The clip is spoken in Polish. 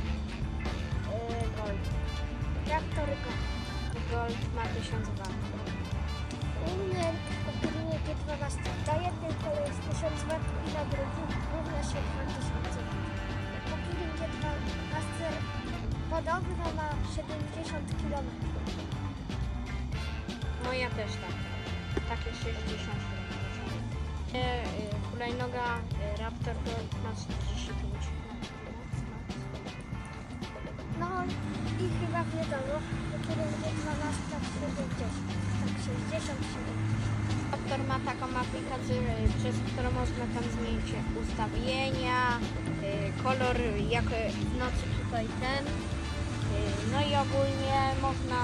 Yy, Gold. Raptor Go. Gold ma 1000 W. U mnie kupimy G2 Master. Na jednym kole jest 1000 W i na drugim równa się 2000 W. G2 Master podobno ma 70 km. No ja też tak. Takie 60 km. E, y, Hulajnoga y, Raptor Gold ma 45 wiadomo, który G2 Master 70. Tak 60 70. Raptor ma taką aplikację, przez którą można tam zmienić ustawienia, y, kolor jak w nocy tutaj ten. y, No i ogólnie można